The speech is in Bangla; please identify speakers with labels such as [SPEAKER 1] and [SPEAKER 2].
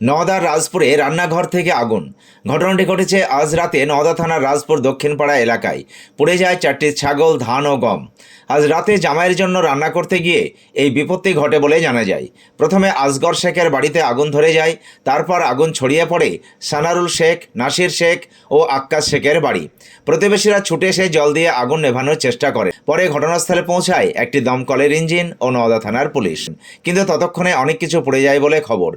[SPEAKER 1] নওদার রাজপুরে রান্নাঘর থেকে আগুন। ঘটনাটি ঘটেছে আজ রাতে নওদা থানার রাজপুর দক্ষিণপাড়া এলাকায়। পুড়ে যায় চারটি ছাগল, ধান ও গম। আজ রাতে জামাইয়ের জন্য রান্না করতে গিয়ে এই বিপত্তি ঘটে বলে জানা যায়। প্রথমে আসগর শেখের বাড়িতে আগুন ধরে যায়, তারপর আগুন ছড়িয়ে পড়ে সানারুল শেখ, নাসির শেখ ও আক্কাস শেখের বাড়ি। প্রতিবেশীরা ছুটে এসে জল দিয়ে আগুন নেভানোর চেষ্টা করে। পরে ঘটনাস্থলে পৌঁছায় একটি দমকলের ইঞ্জিন ও নওদা থানার পুলিশ। কিন্তু ততক্ষণে অনেক কিছু পড়ে যায় বলে খবর।